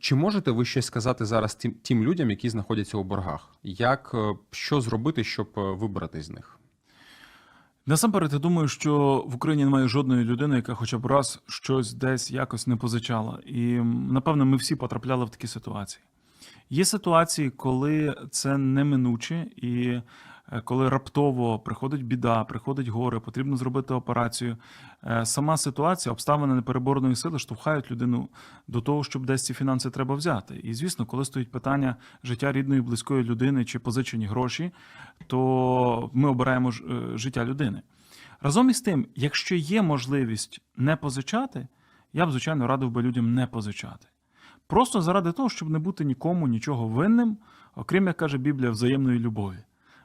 Чи можете ви щось сказати зараз тим, тим людям, які знаходяться у боргах? Як е, що зробити, щоб е, вибрати з них? Насамперед, я думаю, що в Україні немає жодної людини, яка хоча б раз щось десь якось не позичала. І напевно, ми всі потрапляли в такі ситуації. Є ситуації, коли це неминуче, і коли раптово приходить біда, приходить горе, потрібно зробити операцію. Е, Сама ситуація, обставини непереборної сили штовхають людину до того, щоб десь ці фінанси треба взяти. І звісно, коли стоїть питання життя рідної, близької людини чи позичені гроші, то ми обираємо е, життя людини. Разом із тим, якщо є можливість не позичати, я б, звичайно, радив би людям не позичати. Просто заради того, щоб не бути нікому нічого винним, окрім, як каже Біблія, взаємної любові.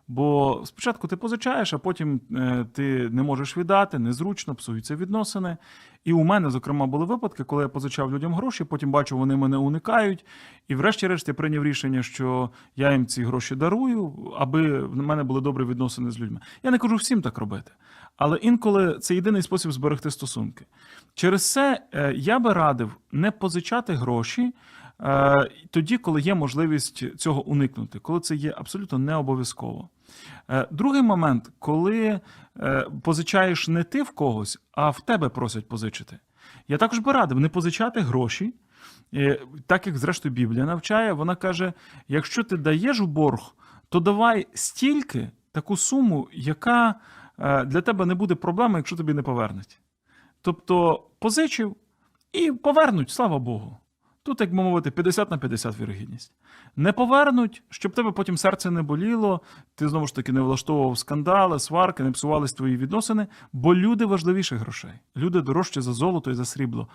Бо спочатку ти позичаєш, а потім е, ти не можеш віддати, незручно, псуються відносини. І у мене, зокрема, були випадки, коли я позичав людям гроші, потім бачу, вони мене уникають. І врешті-решт я прийняв рішення, що я їм ці гроші дарую, аби в мене були добрі відносини з людьми. Я не кажу всім так робити. Але інколи це єдиний спосіб зберегти стосунки. Через це е, я би радив не позичати гроші тоді, коли є можливість цього уникнути, коли це є абсолютно не обов'язково. Е, Другий момент, коли е, позичаєш не ти в когось, а в тебе просять позичити. Я також би радив не позичати гроші. Е, Так як, зрештою, Біблія навчає, вона каже: якщо ти даєш в борг, то давай стільки таку суму, яка е, для тебе не буде проблеми, якщо тобі не повернуть. Тобто позичив і повернуть, слава Богу. Тут, як би мовити, 50 на 50 вірогідність. Не повернуть, щоб тебе потім серце не боліло, ти знову ж таки не влаштовував скандали, сварки, не псувались твої відносини, бо люди важливіше грошей. Люди дорожче за золото і за срібло.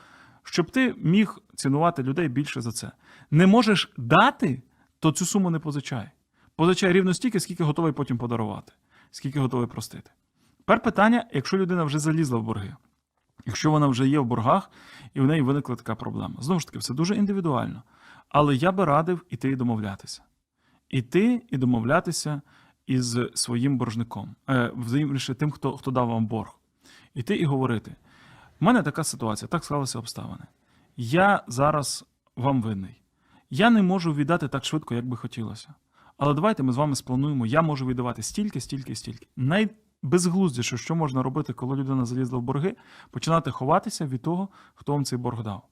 Щоб ти міг цінувати людей більше за це. Не можеш дати, то цю суму не позичай. Позичай рівно стільки, скільки готовий потім подарувати, скільки готовий простити. Тепер питання, якщо людина вже залізла в борги, якщо вона вже є в боргах, і в неї виникла така проблема. Знову ж таки, все дуже індивідуально. Але я би радив іти і домовлятися. Іти і домовлятися із своїм боржником, е, взаємніше тим, хто, хто дав вам борг. Іти і говорити: в мене така ситуація, так склалися обставини. Я зараз вам винний. Я не можу віддати так швидко, як би хотілося. Але давайте ми з вами сплануємо, я можу віддавати стільки, стільки, стільки. Найбезглуздіше, що можна робити, коли людина залізла в борги, починати ховатися від того, хто вам цей борг дав.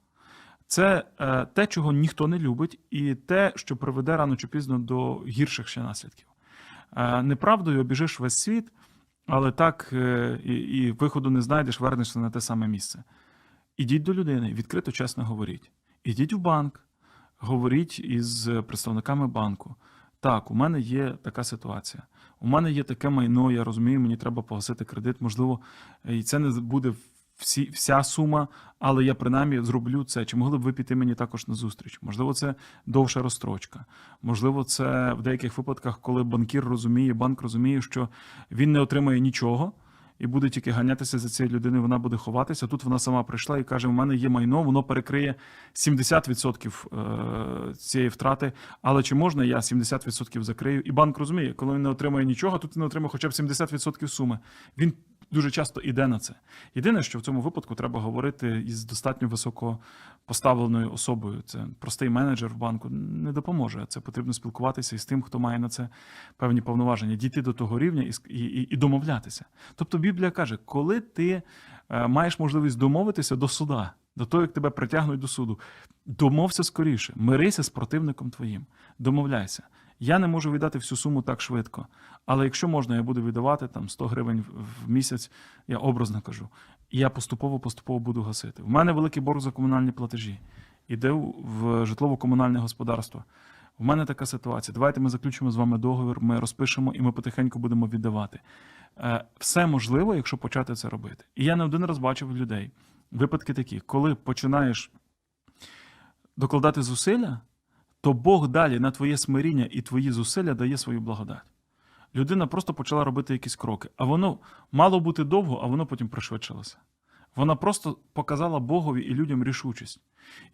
Це е, те, чого ніхто не любить, і те, що приведе рано чи пізно до гірших ще наслідків. Е, неправдою обіжиш весь світ, але так е, і, і виходу не знайдеш, вернешся на те саме місце. Ідіть до людини, відкрито, чесно говоріть. Ідіть в банк, говоріть із представниками банку. Так, у мене є така ситуація. У мене є таке майно, я розумію, мені треба погасити кредит. Можливо, і це не буде всі, вся сума, але я принаймні зроблю це. Чи могли б ви піти мені також на зустріч? Можливо, це довша розстрочка. Можливо, це в деяких випадках, коли банкір розуміє, банк розуміє, що він не отримає нічого. І буде тільки ганятися за цією людиною, вона буде ховатися. Тут вона сама прийшла і каже: у мене є майно, воно перекриє 70% е, цієї втрати. Але чи можна я 70% закрию? І банк розуміє, коли він не отримає нічого, тут він отримає хоча б 70% суми. Він дуже часто іде на це. Єдине, що в цьому випадку треба говорити із достатньо високо поставленою особою. Це простий менеджер в банку не допоможе. Це потрібно спілкуватися із тим, хто має на це певні повноваження, дійти до того рівня і, і, і, і домовлятися. Тобто Біблія каже, коли ти е, маєш можливість домовитися до суда, до того, як тебе притягнуть до суду, домовся скоріше, мирися з противником твоїм, домовляйся. Я не можу віддати всю суму так швидко. Але якщо можна, я буду віддавати там 100 гривень в- місяць, я образно кажу. І я поступово-поступово буду гасити. В мене великий борг за комунальні платежі. Іде в житлово-комунальне господарство. У мене така ситуація. Давайте ми заключимо з вами договір, ми розпишемо і ми потихеньку будемо віддавати. Е, Все можливо, якщо почати це робити. І я не один раз бачив людей. Випадки такі, коли починаєш докладати зусилля, то Бог далі на твоє смиріння і твої зусилля дає свою благодать. Людина просто почала робити якісь кроки, а воно мало бути довго, а воно потім пришвидшилося. Вона просто показала Богові і людям рішучість.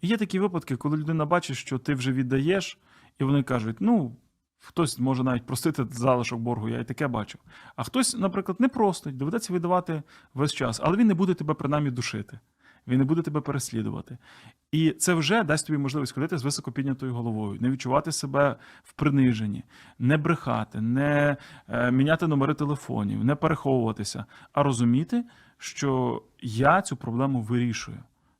І є такі випадки, коли людина бачить, що ти вже віддаєш, і вони кажуть: ну, хтось може навіть простити залишок боргу, я і таке бачив. А хтось, наприклад, не простить, доведеться віддавати весь час, але він не буде тебе принаймні душити. Він не буде тебе переслідувати. І це вже дасть тобі можливість ходити з високо піднятою головою, не відчувати себе в приниженні, не брехати, не е, міняти номери телефонів, не переховуватися, а розуміти, що я цю проблему вирішую.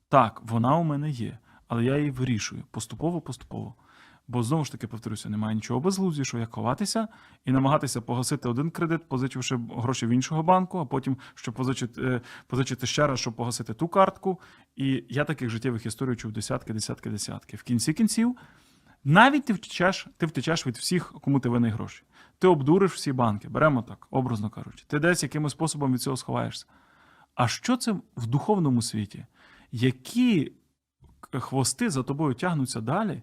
Так, вона у мене є, але я її вирішую поступово, поступово. Бо знову ж таки повторюся, немає нічого безглуздішого, як ховатися і намагатися погасити один кредит, позичивши гроші в іншого банку, а потім щоб позичити, е, позичити ще раз, щоб погасити ту картку. І я таких життєвих історій чув десятки, десятки, десятки. В кінці кінців навіть ти втечеш, ти втечеш від всіх, кому ти винний гроші. Ти обдуриш всі банки, беремо так, образно кажучи. Ти десь якимось способом від цього сховаєшся. А що це в духовному світі? Які хвости за тобою тягнуться далі?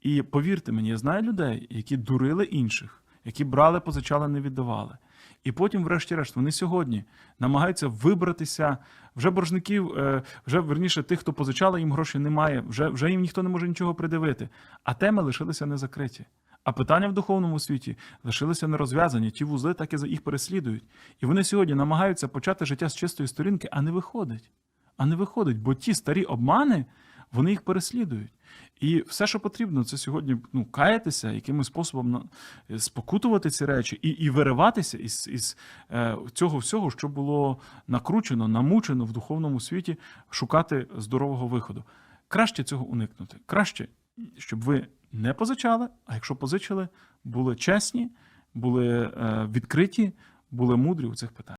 І повірте мені, я знаю людей, які дурили інших, які брали, позичали, не віддавали. І потім, врешті-решт, вони сьогодні намагаються вибратися. Вже боржників, е, вже верніше тих, хто позичали, їм грошей немає, вже, вже їм ніхто не може нічого придивити. А теми лишилися не закриті. А питання в духовному світі лишилися не розв'язані. Ті вузли так і за- їх переслідують. І вони сьогодні намагаються почати життя з чистої сторінки, а не виходить. А не виходить, бо ті старі обмани, вони їх переслідують. І все, що потрібно, це сьогодні ну, каятися, якимось способом на- спокутувати ці речі і, і вириватися із, із е, цього всього, що було накручено, намучено в духовному світі, шукати здорового виходу. Краще цього уникнути. Краще, щоб ви не позичали, а якщо позичили, були чесні, були е, відкриті, були мудрі у цих питаннях.